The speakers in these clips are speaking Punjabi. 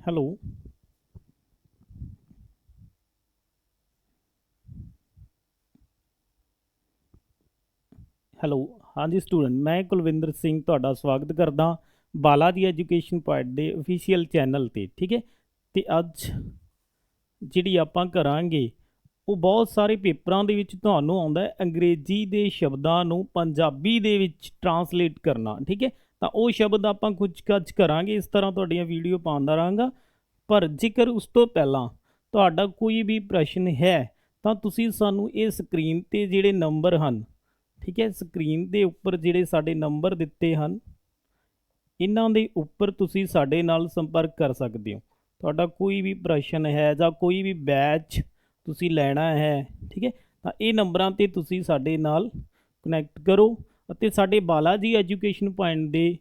ਹੈਲੋ ਹੈਲੋ ਹਾਂਜੀ ਸਟੂਡੈਂਟ ਮੈਂ ਕੁਲਵਿੰਦਰ ਸਿੰਘ ਤੁਹਾਡਾ ਸਵਾਗਤ ਕਰਦਾ ਬਾਲਾ ਦੀ ਐਜੂਕੇਸ਼ਨ ਪੁਆਇੰਟ ਦੇ ਅਫੀਸ਼ੀਅਲ ਚੈਨਲ ਤੇ, ਠੀਕ ਹੈ? ਤੇ ਅੱਜ ਜਿਹੜੀ ਆਪਾਂ ਕਰਾਂਗੇ, ਉਹ ਬਹੁਤ ਸਾਰੇ ਪੇਪਰਾਂ ਦੇ ਵਿੱਚ ਤੁਹਾਨੂੰ ਆਉਂਦਾ ਹੈ, ਅੰਗਰੇਜ਼ੀ ਦੇ ਸ਼ਬਦਾਂ ਨੂੰ ਪੰਜਾਬੀ ਦੇ ਵਿੱਚ ਟਰਾਂਸਲੇਟ ਕਰਨਾ, ਠੀਕ ਹੈ? ਤਾਂ ਉਹ ਸ਼ਬਦ ਆਪਾਂ ਕੁਝ ਕੱਚ ਕਰਾਂਗੇ, ਇਸ ਤਰ੍ਹਾਂ ਤੁਹਾਡੀਆਂ ਵੀਡੀਓ ਪਾਉਂਦਾ ਰਹਾਂਗਾ। ਪਰ ਜੇਕਰ ਉਸ ਤੋਂ ਪਹਿਲਾਂ ਤੁਹਾਡਾ ਕੋਈ ਵੀ ਪ੍ਰਸ਼ਨ ਹੈ, ਤਾਂ ਤੁਸੀਂ ਸਾਨੂੰ ਇਹ ਸਕਰੀਨ ਤੇ ਜਿਹੜੇ ਨੰਬਰ ਹਨ, ਠੀਕ ਹੈ, ਸਕਰੀਨ ਦੇ ਉੱਪਰ ਜਿਹੜੇ ਸਾਡੇ ਨੰਬਰ ਦਿੱਤੇ ਹਨ, ਇਹਨਾਂ ਦੇ ਉੱਪਰ ਤੁਸੀਂ ਸਾਡੇ ਨਾਲ ਸੰਪਰਕ ਕਰ ਸਕਦੇ ਹੋ। ਤੁਹਾਡਾ ਕੋਈ ਵੀ ਪ੍ਰਸ਼ਨ ਹੈ ਜਾਂ ਕੋਈ ਵੀ ਬੈਚ ਤੁਸੀਂ ਲੈਣਾ ਹੈ, ਠੀਕ ਹੈ, ਤਾਂ ਇਹ ਨੰਬਰਾਂ ਤੇ ਤੁਸੀਂ ਸਾਡੇ ਨਾਲ ਕਨੈਕਟ ਕਰੋ। ਅਤੇ ਸਾਡੇ ਬਾਲਾਜੀ ਐਜੂਕੇਸ਼ਨ ਪੁਆਇੰਟ ਦੇ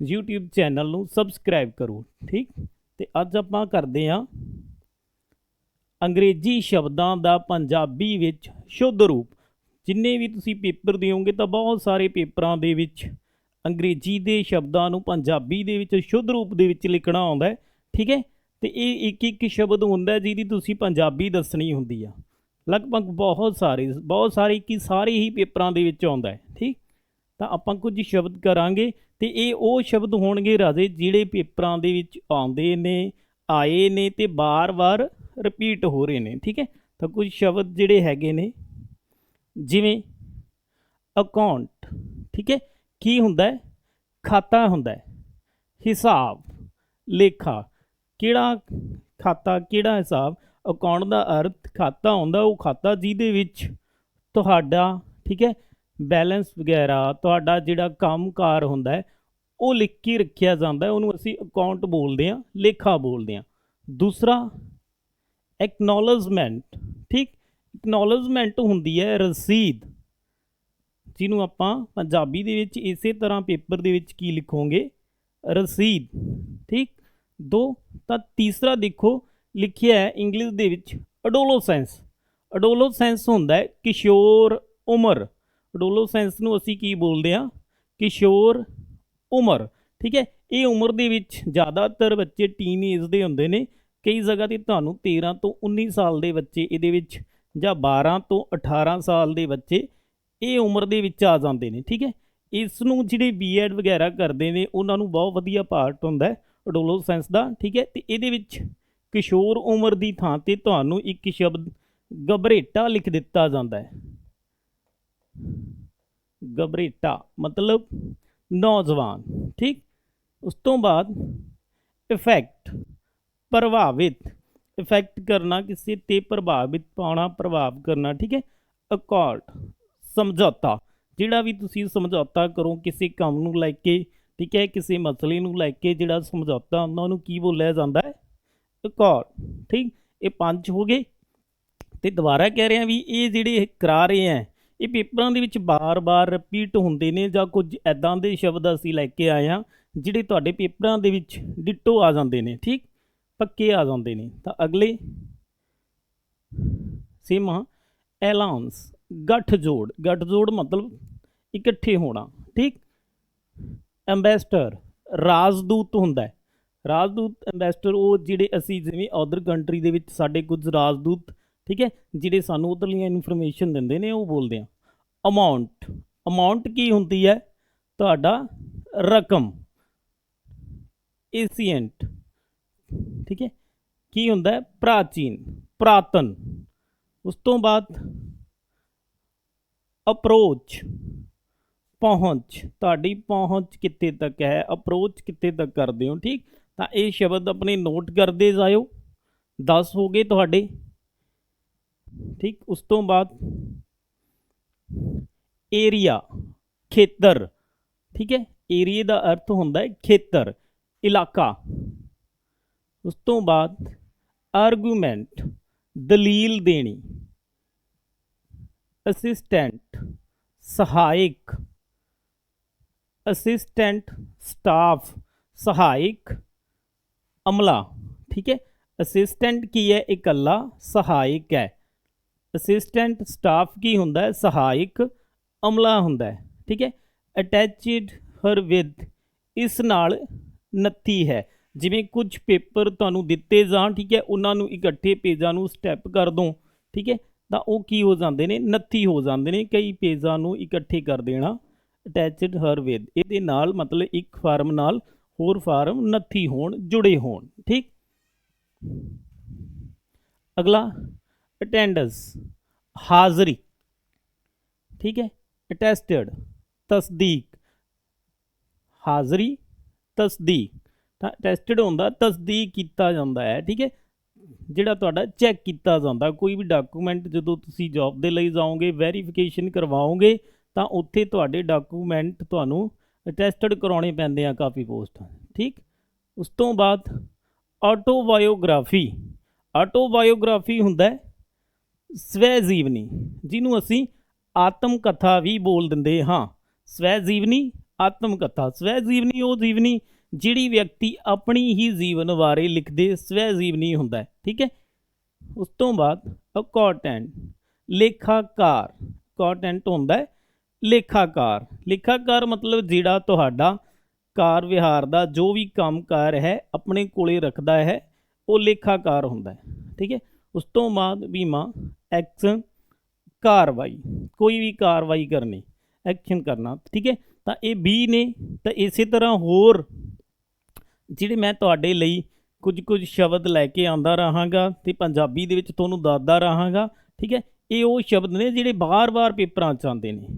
YouTube ਚੈਨਲ ਨੂੰ ਸਬਸਕ੍ਰਾਈਬ ਕਰੋ, ਠੀਕ? ਤੇ ਅੱਜ ਆਪਾਂ ਕਰਦੇ ਹਾਂ ਅੰਗਰੇਜ਼ੀ ਸ਼ਬਦਾਂ ਦਾ ਪੰਜਾਬੀ ਵਿੱਚ ਸ਼ੁੱਧ ਰੂਪ। ਜਿੰਨੇ ਵੀ ਤੁਸੀਂ ਪੇਪਰ ਦਿਓਗੇ ਤਾਂ ਬਹੁਤ ਸਾਰੇ ਪੇਪਰਾਂ ਦੇ ਵਿੱਚ ਅੰਗਰੇਜ਼ੀ ਦੇ ਸ਼ਬਦਾਂ ਨੂੰ ਪੰਜਾਬੀ ਦੇ ਵਿੱਚ ਸ਼ੁੱਧ ਰੂਪ ਦੇ ਵਿੱਚ ਲਿਖਣਾ ਆਉਂਦਾ ਹੈ, ਠੀਕ ਹੈ? ਤੇ ਇਹ ਇੱਕ ਇੱਕ ਸ਼ਬਦ ਹੁੰਦਾ ਜਿਹਦੀ ਤੁਸੀਂ ਪੰਜਾਬੀ ਦੱਸਣੀ ਹੁੰਦੀ ਆ। ਲਗਭਗ ਬਹੁਤ ਸਾਰੇ ਬਹੁਤ ਸਾਰੇ ਕਿ ਸਾਰੇ ਹੀ ਪੇਪਰਾਂ ਦੇ ਵਿੱਚ ਆਉਂਦਾ ਹੈ, ਠੀਕ? ਤਾਂ ਆਪਾਂ ਕੁਝ ਸ਼ਬਦ ਕਰਾਂਗੇ ਤੇ ਇਹ ਉਹ ਸ਼ਬਦ ਹੋਣਗੇ ਰਾਜੇ ਜਿਹੜੇ ਪੇਪਰਾਂ ਦੇ ਵਿੱਚ ਆਉਂਦੇ ਨੇ, ਆਏ ਨੇ ਤੇ ਬਾਰ-ਬਾਰ ਰਿਪੀਟ ਹੋ ਰਹੇ ਨੇ, ਠੀਕ ਹੈ? ਤਾਂ ਕੁਝ ਸ਼ਬਦ ਜਿਹੜੇ ਹੈਗੇ ਨੇ, ਜਿਵੇਂ ਅਕਾਊਂਟ ਠੀਕ ਹੈ? ਕੀ ਹੁੰਦਾ ਹੈ? ਖਾਤਾ ਹੁੰਦਾ ਹੈ। ਹਿਸਾਬ, ਲੇਖਾ। ਕਿਹੜਾ ਖਾਤਾ, ਕਿਹੜਾ ਹਿਸਾਬ? ਅਕਾਊਂਟ ਦਾ ਅਰਥ ਖਾਤਾ ਹੁੰਦਾ, ਉਹ ਖਾਤਾ ਜਿਹਦੇ ਵਿੱਚ ਤੁਹਾਡਾ, ਠੀਕ ਹੈ? ਬੈਲੈਂਸ ਵਗੈਰਾ, ਤੁਹਾਡਾ ਜਿਹੜਾ ਕੰਮਕਾਰ ਹੁੰਦਾ ਹੈ, ਉਹ ਲਿਖ ਕੇ ਰੱਖਿਆ ਜਾਂਦਾ ਉਹਨੂੰ ਅਸੀਂ ਅਕਾਊਂਟ ਬੋਲਦੇ ਹਾਂ, ਲੇਖਾ ਬੋਲਦੇ ਹਾਂ। ਦੂਸਰਾ ਐਕਨੋਲਜਮੈਂਟ ਠੀਕ? ਐਕਨੋਲਜਮੈਂਟ ਹੁੰਦੀ ਹੈ ਰਸੀਦ, ਜਿਹਨੂੰ ਆਪਾਂ ਪੰਜਾਬੀ ਦੇ ਵਿੱਚ ਇਸੇ ਤਰ੍ਹਾਂ ਪੇਪਰ ਦੇ ਵਿੱਚ ਕੀ ਲਿਖੋਗੇ? ਰਸੀਦ, ਠੀਕ? ਦੋ, ਤਾਂ ਤੀਸਰਾ ਦੇਖੋ, ਲਿਖਿਆ ਹੈ ਇੰਗਲਿਸ਼ ਦੇ ਵਿੱਚ ਅਡੋਲੋਸੈਂਸ ਅਡੋਲੋਸੈਂਸ ਹੁੰਦਾ ਹੈ ਕਿਸ਼ੋਰ ਉਮਰ। ਅਡੋਲੋਸੈਂਸ ਨੂੰ ਅਸੀਂ ਕੀ ਬੋਲਦੇ ਹਾਂ? ਕਿਸ਼ੋਰ ਉਮਰ। ਠੀਕ ਹੈ? ਇਹ ਉਮਰ ਦੇ ਵਿੱਚ ਜ਼ਿਆਦਾਤਰ ਬੱਚੇ ਟੀਨ ਏਜ ਦੇ ਹੁੰਦੇ ਨੇ। ਕਈ ਜਗ੍ਹਾ ਤੇ ਤੁਹਾਨੂੰ 13 ਤੋਂ 19 ਸਾਲ ਦੇ ਬੱਚੇ ਇਹਦੇ ਵਿੱਚ ਜਾਂ 12 ਤੋਂ 18 ਸਾਲ ਦੇ ਬੱਚੇ ਇਹ ਉਮਰ ਦੇ ਵਿੱਚ ਆ ਜਾਂਦੇ ਨੇ। ਠੀਕ ਹੈ? ਇਸ ਨੂੰ ਜਿਹੜੇ ਬੀਐਡ ਵਗੈਰਾ ਕਰਦੇ ਨੇ, ਉਹਨਾਂ ਨੂੰ ਬਹੁਤ ਵਧੀਆ ਪਾਰਟ ਹੁੰਦਾ ਹੈ ਅਡੋਲੋਸੈਂਸ ਦਾ। ਠੀਕ ਹੈ? ਤੇ ਇਹਦੇ ਵਿੱਚ ਕਿਸ਼ੋਰ ਉਮਰ ਦੀ ਥਾਂ ਤੇ ਤੁਹਾਨੂੰ ਇੱਕ ਸ਼ਬਦ ਗਬਰੇਟਾ ਲਿਖ ਦਿੱਤਾ ਜਾਂਦਾ ਹੈ। ਗਬਰੇਟਾ ਮਤਲਬ ਨੌਜਵਾਨ ਠੀਕ ਉਸ ਤੋਂ ਬਾਅਦ ਇਫੈਕਟ ਪ੍ਰਭਾਵਿਤ ਇਫੈਕਟ ਕਰਨਾ ਕਿਸੇ ਤੇ ਪ੍ਰਭਾਵਿਤ ਪਾਉਣਾ ਪ੍ਰਭਾਵ ਕਰਨਾ ਠੀਕ ਹੈ ਅਕਾਰਡ ਸਮਝੌਤਾ ਜਿਹੜਾ ਵੀ ਤੁਸੀਂ ਸਮਝੌਤਾ ਕਰੋ ਕਿਸੇ ਕੰਮ ਨੂੰ ਲੈ ਕੇ ਠੀਕ ਹੈ ਕਿਸੇ ਮਸਲੇ ਨੂੰ ਲੈ ਕੇ ਜਿਹੜਾ ਸਮਝੌਤਾ ਉਹਨਾਂ ਨੂੰ ਕੀ ਬੋਲਿਆ ਜਾਂਦਾ ਹੈ ਅਕਾਰਡ ਠੀਕ ਇਹ ਪੰਜ ਹੋ ਗਏ ਤੇ ਦੁਬਾਰਾ ਕਹਿ ਰਹੇ ਆ ਵੀ ਇਹ ਜਿਹੜੇ ਕਰਾ ਰਹੇ ਆ ਇਹ ਪੇਪਰਾਂ ਦੇ ਵਿੱਚ ਬਾਰ-ਬਾਰ ਰਿਪੀਟ ਹੁੰਦੇ ਨੇ ਜਾਂ ਕੁਝ ਐਦਾਂ ਦੇ ਸ਼ਬਦ ਅਸੀਂ ਲੈ ਕੇ ਆਏ ਆ ਜਿਹੜੇ ਤੁਹਾਡੇ ਪੇਪਰਾਂ ਦੇ ਵਿੱਚ ਡਿਟੋ ਆ ਜਾਂਦੇ ਨੇ, ਠੀਕ? ਪੱਕੇ ਆ ਜਾਂਦੇ ਨੇ। ਤਾਂ ਅਗਲੇ ਸੀਮਾ ਐਲਾਉਂਸ ਗੱਠਜੋੜ। ਗੱਠਜੋੜ ਮਤਲਬ ਇਕੱਠੇ ਹੋਣਾ, ਠੀਕ? ਐਮਬੈਸਡਰ ਰਾਜਦੂਤ ਹੁੰਦਾ ਰਾਜਦੂਤ ਐਮਬੈਸਡਰ ਉਹ ਜਿਹੜੇ ਅਸੀਂ ਜਿਵੇਂ ਅਦਰ ਕੰਟਰੀ ਦੇ ਵਿੱਚ ਸਾਡੇ ਕੁਝ ਰਾਜਦੂਤ ਠੀਕ ਹੈ, ਜਿਹੜੇ ਸਾਨੂੰ ਉਧਰਲੀਆਂ ਇਨਫੋਰਮੇਸ਼ਨ ਦਿੰਦੇ ਨੇ, ਉਹ ਬੋਲਦੇ ਆ ਅਮਾਉਂਟ ਅਮਾਉਂਟ ਕੀ ਹੁੰਦੀ ਹੈ? ਤੁਹਾਡਾ ਰਕਮ ਏਸੀਐਂਟ ਠੀਕ ਹੈ, ਕੀ ਹੁੰਦਾ ਹੈ? ਪ੍ਰਾਚੀਨ, ਪ੍ਰਾਤਨ, ਉਸ ਤੋਂ ਬਾਅਦ ਅਪਰੋਚ ਪਹੁੰਚ, ਤੁਹਾਡੀ ਪਹੁੰਚ ਕਿੱਥੇ ਤੱਕ ਹੈ? ਅਪਰੋਚ ਕਿੱਥੇ ਤੱਕ ਕਰਦੇ ਹੋ? ਠੀਕ, ਤਾਂ ਇਹ ਸ਼ਬਦ ਆਪਣੇ ਨੋਟ ਕਰਦੇ ਜਾਇਓ। 10 ਹੋ ਗਏ ਤੁਹਾਡੇ। ਠੀਕ, ਉਸ ਤੋਂ ਬਾਅਦ ਏਰੀਆ ਖੇਤਰ, ਠੀਕ ਹੈ ਏਰੀਏ ਦਾ ਅਰਥ ਹੁੰਦਾ ਹੈ ਖੇਤਰ, ਇਲਾਕਾ। ਉਸ ਤੋਂ ਬਾਅਦ ਆਰਗੂਮੈਂਟ ਦਲੀਲ ਦੇਣੀ ਅਸਿਸਟੈਂਟ ਸਹਾਇਕ ਅਸਿਸਟੈਂਟ ਸਟਾਫ ਸਹਾਇਕ, ਅਮਲਾ, ਠੀਕ ਹੈ ਅਸਿਸਟੈਂਟ ਕੀ ਹੈ, ਇਕੱਲਾ, ਸਹਾਇਕ ਹੈ। ਅਸਿਸਟੈਂਟ ਸਟਾਫ ਕੀ ਹੁੰਦਾ ਹੈ? ਸਹਾਇਕ ਅਮਲਾ ਹੁੰਦਾ ਹੈ। ਠੀਕ ਹੈ? ਅਟੈਚਡ ਹਰ ਵਿਦ ਇਸ ਨਾਲ ਨੱਥੀ ਹੈ। ਜਿਵੇਂ ਕੁਝ ਪੇਪਰ ਤੁਹਾਨੂੰ ਦਿੱਤੇ ਜਾਣ, ਠੀਕ ਹੈ, ਉਹਨਾਂ ਨੂੰ ਇਕੱਠੇ ਪੇਜਾਂ ਨੂੰ ਸਟੈਪ ਕਰ ਦੋ ਠੀਕ ਹੈ, ਤਾਂ ਉਹ ਕੀ ਹੋ ਜਾਂਦੇ ਨੇ? ਨੱਥੀ ਹੋ ਜਾਂਦੇ ਨੇ। ਕਈ ਪੇਜਾਂ ਨੂੰ ਇਕੱਠੇ ਕਰ ਦੇਣਾ ਅਟੈਚਡ ਹਰ ਵਿਦ ਇਹਦੇ ਨਾਲ ਮਤਲਬ ਇੱਕ ਫਾਰਮ ਨਾਲ ਹੋਰ ਫਾਰਮ ਨੱਥੀ ਹੋਣ, ਜੁੜੇ ਹੋਣ। ਠੀਕ? ਅਗਲਾ ਅਟੈਂਡੈਂਸ ਹਾਜ਼ਰੀ, ਠੀਕ ਹੈ ਅਟੈਸਟਡ ਤਸਦੀਕ, ਹਾਜ਼ਰੀ, ਤਸਦੀਕ, ਤਾਂ ਟੈਸਟਡ ਹੁੰਦਾ, ਤਸਦੀਕ ਕੀਤਾ ਜਾਂਦਾ ਹੈ, ਠੀਕ ਹੈ, ਜਿਹੜਾ ਤੁਹਾਡਾ ਚੈੱਕ ਕੀਤਾ ਜਾਂਦਾ, ਕੋਈ ਵੀ ਡਾਕੂਮੈਂਟ ਜਦੋਂ ਤੁਸੀਂ ਜੌਬ ਦੇ ਲਈ ਜਾਓਗੇ ਵੈਰੀਫਿਕੇਸ਼ਨ ਕਰਵਾਓਗੇ, ਤਾਂ ਉੱਥੇ ਤੁਹਾਡੇ ਡਾਕੂਮੈਂਟ ਤੁਹਾਨੂੰ ਅਟੈਸਟਡ ਕਰਾਉਣੇ ਪੈਂਦੇ ਆ ਕਾਫੀ ਪੋਸਟਾਂ ਠੀਕ, ਉਸ ਤੋਂ ਬਾਅਦ ਆਟੋਬਾਇਓਗ੍ਰਾਫੀ ਆਟੋਬਾਇਓਗ੍ਰਾਫੀ ਹੁੰਦਾ ਹੈ ਸਵੈ ਜੀਵਨੀ, ਜਿਹਨੂੰ ਅਸੀਂ ਆਤਮ ਕਥਾ ਵੀ ਬੋਲ ਦਿੰਦੇ ਹਾਂ। ਸਵੈ ਜੀਵਨੀ, ਆਤਮ ਕਥਾ। ਸਵੈ ਜੀਵਨੀ, ਉਹ ਜੀਵਨੀ ਜਿਹੜੀ ਵਿਅਕਤੀ ਆਪਣੀ ਹੀ ਜੀਵਨ ਬਾਰੇ ਲਿਖਦੇ, ਸਵੈ ਜੀਵਨੀ ਹੁੰਦਾ ਹੈ, ਠੀਕ ਹੈ? ਉਸ ਤੋਂ ਬਾਅਦ ਅਕਾਊਂਟੈਂਟ ਲੇਖਾਕਾਰ ਅਕਾਊਂਟੈਂਟ ਹੁੰਦਾ ਹੈ, ਲੇਖਾਕਾਰ। ਲੇਖਾਕਾਰ ਮਤਲਬ ਜਿਹੜਾ ਤੁਹਾਡਾ ਕਾਰ ਵਿਹਾਰ ਦਾ ਜੋ ਵੀ ਕੰਮਕਾਰ ਹੈ, ਆਪਣੇ ਕੋਲੇ ਰੱਖਦਾ ਹੈ, ਉਹ ਲੇਖਾਕਾਰ ਹੁੰਦਾ ਹੈ, ਠੀਕ ਹੈ? ਉਸ ਤੋਂ ਬਾਅਦ ਬੀਮਾ ਐਕਸ਼ਨ ਕਾਰਵਾਈ, ਕੋਈ ਵੀ ਕਾਰਵਾਈ ਕਰਨੀ ਐਕਸ਼ਨ ਕਰਨਾ, ਠੀਕ ਹੈ? ਤਾਂ ਇਹ ਬੀ ਨੇ, ਤਾਂ ਇਸੇ ਤਰ੍ਹਾਂ ਹੋਰ ਜਿਹੜੇ ਮੈਂ ਤੁਹਾਡੇ ਲਈ ਕੁਝ ਕੁਝ ਸ਼ਬਦ ਲੈ ਕੇ ਆਂਦਾ ਰਹਾਂਗਾ ਤੇ ਪੰਜਾਬੀ ਦੇ ਵਿੱਚ ਤੁਹਾਨੂੰ ਦੱਸਦਾ ਰਹਾਂਗਾ, ਠੀਕ ਹੈ? ਇਹ ਉਹ ਸ਼ਬਦ ਨੇ ਜਿਹੜੇ ਬਾਰ-ਬਾਰ ਪੇਪਰਾਂ 'ਚ ਆਉਂਦੇ ਨੇ।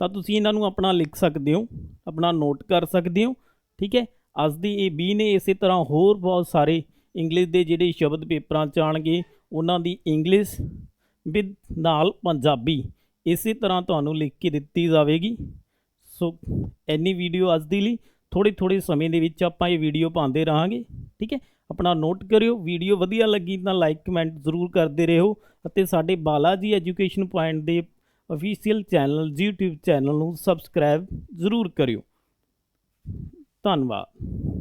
ਤਾਂ ਤੁਸੀਂ ਇਹਨਾਂ ਨੂੰ ਆਪਣਾ ਲਿਖ ਸਕਦੇ ਹੋ, ਆਪਣਾ ਨੋਟ ਕਰ ਸਕਦੇ ਹੋ, ਠੀਕ ਹੈ? ਅੱਜ ਦੀ ਇਹ ਬੀ ਨੇ ਇਸੇ ਤਰ੍ਹਾਂ ਹੋਰ ਬਹੁਤ ਸਾਰੇ ਇੰਗਲਿਸ਼ ਦੇ ਜਿਹੜੇ ਸ਼ਬਦ ਪੇਪਰਾਂ 'ਚ ਆਣਗੇ ਉਹਨਾਂ ਦੀ ਇੰਗਲਿਸ਼ ਵਿਦ ਨਾਲ ਪੰਜਾਬੀ ਇਸੇ ਤਰ੍ਹਾਂ ਤੁਹਾਨੂੰ ਲਿਖ ਕੇ ਦਿੱਤੀ ਜਾਵੇਗੀ। ਸੋ ਐਨੀ ਵੀਡੀਓ ਅੱਜ ਦੀ ਲਈ। ਥੋੜੇ ਥੋੜੇ ਸਮੇਂ ਦੇ ਵਿੱਚ ਆਪਾਂ ਇਹ ਵੀਡੀਓ ਪਾਉਂਦੇ ਰਹਾਂਗੇ, ਠੀਕ ਹੈ? ਆਪਣਾ ਨੋਟ ਕਰਿਓ। ਵੀਡੀਓ ਵਧੀਆ ਲੱਗੀ ਤਾਂ ਲਾਈਕ ਕਮੈਂਟ ਜ਼ਰੂਰ ਕਰਦੇ ਰਹੋ ਅਤੇ ਸਾਡੇ ਬਾਲਾਜੀ ਐਜੂਕੇਸ਼ਨ ਪੁਆਇੰਟ ਦੇ ਅਫੀਸ਼ੀਅਲ ਚੈਨਲ YouTube ਚੈਨਲ ਨੂੰ ਸਬਸਕ੍ਰਾਈਬ ਜ਼ਰੂਰ ਕਰਿਓ। ਧੰਨਵਾਦ।